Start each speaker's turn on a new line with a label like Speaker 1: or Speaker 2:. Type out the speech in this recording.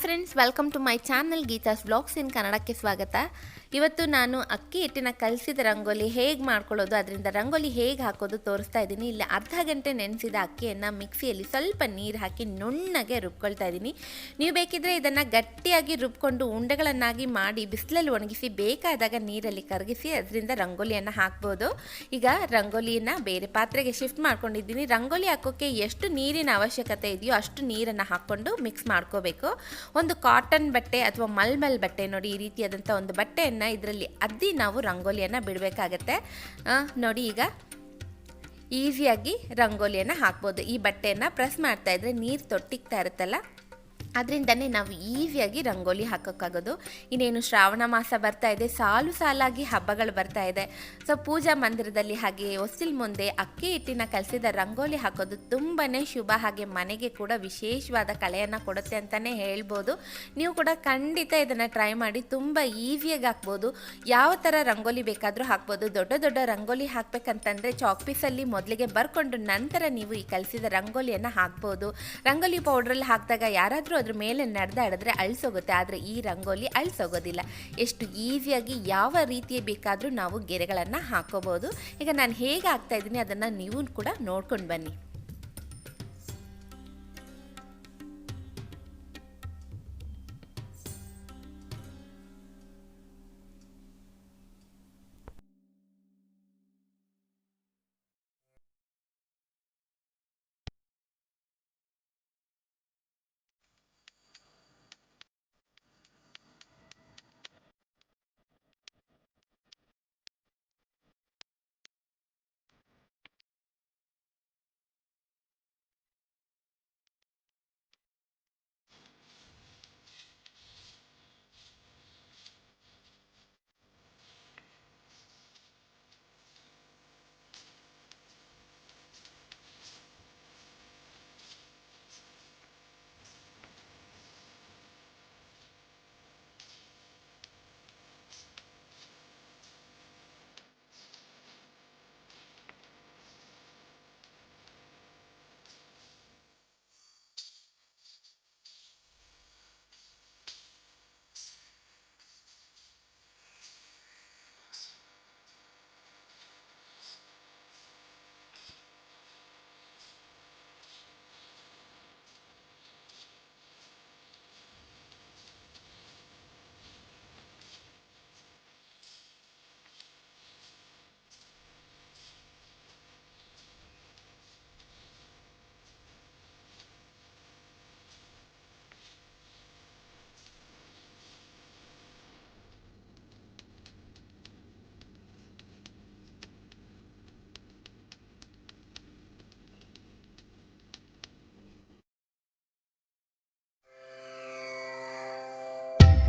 Speaker 1: Friends welcome to my channel Geetha's blogs in ಕನ್ನಡಕ್ಕೆ ಸ್ವಾಗತ ಇವತ್ತು ನಾನು ಅಕ್ಕಿ ಹಿಟ್ಟಿನ ಕಲಸಿದ ರಂಗೋಲಿ ಹೇಗೆ ಮಾಡ್ಕೊಳ್ಳೋದು ಅದರಿಂದ ರಂಗೋಲಿ ಹೇಗೆ ಹಾಕೋದು ತೋರಿಸ್ತಾ ಇದ್ದೀನಿ ಇಲ್ಲಿ ಅರ್ಧ ಗಂಟೆ ನೆನೆಸಿದ ಅಕ್ಕಿಯನ್ನು ಮಿಕ್ಸಿಯಲ್ಲಿ ಸ್ವಲ್ಪ ನೀರು ಹಾಕಿ ನುಣ್ಣಗೆ ರುಬ್ಕೊಳ್ತಾ ಇದ್ದೀನಿ ನೀವು ಬೇಕಿದ್ರೆ ಇದನ್ನು ಗಟ್ಟಿಯಾಗಿ ರುಬ್ಕೊಂಡು ಉಂಡೆಗಳನ್ನಾಗಿ ಮಾಡಿ ಬಿಸಿಲಲ್ಲಿ ಒಣಗಿಸಿ ಬೇಕಾದಾಗ ನೀರಲ್ಲಿ ಕರಗಿಸಿ ಅದರಿಂದ ರಂಗೋಲಿಯನ್ನು ಹಾಕ್ಬೋದು ಈಗ ರಂಗೋಲಿಯನ್ನು ಬೇರೆ ಪಾತ್ರೆಗೆ ಶಿಫ್ಟ್ ಮಾಡ್ಕೊಂಡಿದ್ದೀನಿ ರಂಗೋಲಿ ಹಾಕೋಕ್ಕೆ ಎಷ್ಟು ನೀರಿನ ಅವಶ್ಯಕತೆ ಇದೆಯೋ ಅಷ್ಟು ನೀರನ್ನು ಹಾಕ್ಕೊಂಡು ಮಿಕ್ಸ್ ಮಾಡ್ಕೋಬೇಕು ಒಂದು ಕಾಟನ್ ಬಟ್ಟೆ ಅಥವಾ ಮಲ್ಮಲ್ ಬಟ್ಟೆ ನೋಡಿ ಈ ರೀತಿಯಾದಂಥ ಒಂದು ಬಟ್ಟೆಯನ್ನು ಇದರಲ್ಲಿ ಅದ್ದಿ ನಾವು ರಂಗೋಲಿಯನ್ನು ಬಿಡಬೇಕಾಗತ್ತೆ. ನೋಡಿ ಈಗ ಈಸಿಯಾಗಿ ರಂಗೋಲಿಯನ್ನು ಹಾಕ್ಬೋದು. ಈ ಬಟ್ಟೆಯನ್ನು ಪ್ರೆಸ್ ಮಾಡ್ತಾ ಇದ್ರೆ ನೀರು ತೊಟ್ಟಿಗ್ತಾ ಇರುತ್ತಲ್ಲ ಅದರಿಂದನೇ ನಾವು ಈಸಿಯಾಗಿ ರಂಗೋಲಿ ಹಾಕೋಕ್ಕಾಗೋದು. ಇನ್ನೇನು ಶ್ರಾವಣ ಮಾಸ ಬರ್ತಾ ಇದೆ, ಸಾಲು ಸಾಲಾಗಿ ಹಬ್ಬಗಳು ಬರ್ತಾ ಇದೆ. ಸೊ ಪೂಜಾ ಮಂದಿರದಲ್ಲಿ ಹಾಗೆ ಹೊಸ್ತಿಲ್ ಮುಂದೆ ಅಕ್ಕಿ ಹಿಟ್ಟಿನ ಕಲಸಿದ ರಂಗೋಲಿ ಹಾಕೋದು ತುಂಬಾ ಶುಭ. ಹಾಗೆ ಮನೆಗೆ ಕೂಡ ವಿಶೇಷವಾದ ಕಲೆಯನ್ನು ಕೊಡುತ್ತೆ ಅಂತಲೇ ಹೇಳ್ಬೋದು. ನೀವು ಕೂಡ ಖಂಡಿತ ಇದನ್ನು ಟ್ರೈ ಮಾಡಿ ತುಂಬ ಈಸಿಯಾಗಿ ಹಾಕ್ಬೋದು. ಯಾವ ಥರ ರಂಗೋಲಿ ಬೇಕಾದರೂ ಹಾಕ್ಬೋದು. ದೊಡ್ಡ ದೊಡ್ಡ ರಂಗೋಲಿ ಹಾಕಬೇಕಂತಂದರೆ ಚಾಕ್ ಪೀಸಲ್ಲಿ ಮೊದಲಿಗೆ ಬರ್ಕೊಂಡು ನಂತರ ನೀವು ಈ ಕಲಸಿದ ರಂಗೋಲಿಯನ್ನು ಹಾಕ್ಬೋದು. ರಂಗೋಲಿ ಪೌಡ್ರಲ್ಲಿ ಹಾಕಿದಾಗ ಯಾರಾದರೂ ಅದ್ರ ಮೇಲೆ ನಡೆದಾಡಿದ್ರೆ ಅಳಿಸೋಗುತ್ತೆ, ಆದರೆ ಈ ರಂಗೋಲಿ ಅಳಿಸೋಗೋದಿಲ್ಲ. ಎಷ್ಟು ಈಸಿಯಾಗಿ ಯಾವ ರೀತಿಯ ಬೇಕಾದರೂ ನಾವು ಗೆರೆಗಳನ್ನು ಹಾಕೋಬೋದು. ಈಗ ನಾನು ಹೇಗೆ ಹಾಕ್ತಾ ಇದ್ದೀನಿ ಅದನ್ನು ನೀವು ಕೂಡ ನೋಡ್ಕೊಂಡು ಬನ್ನಿ.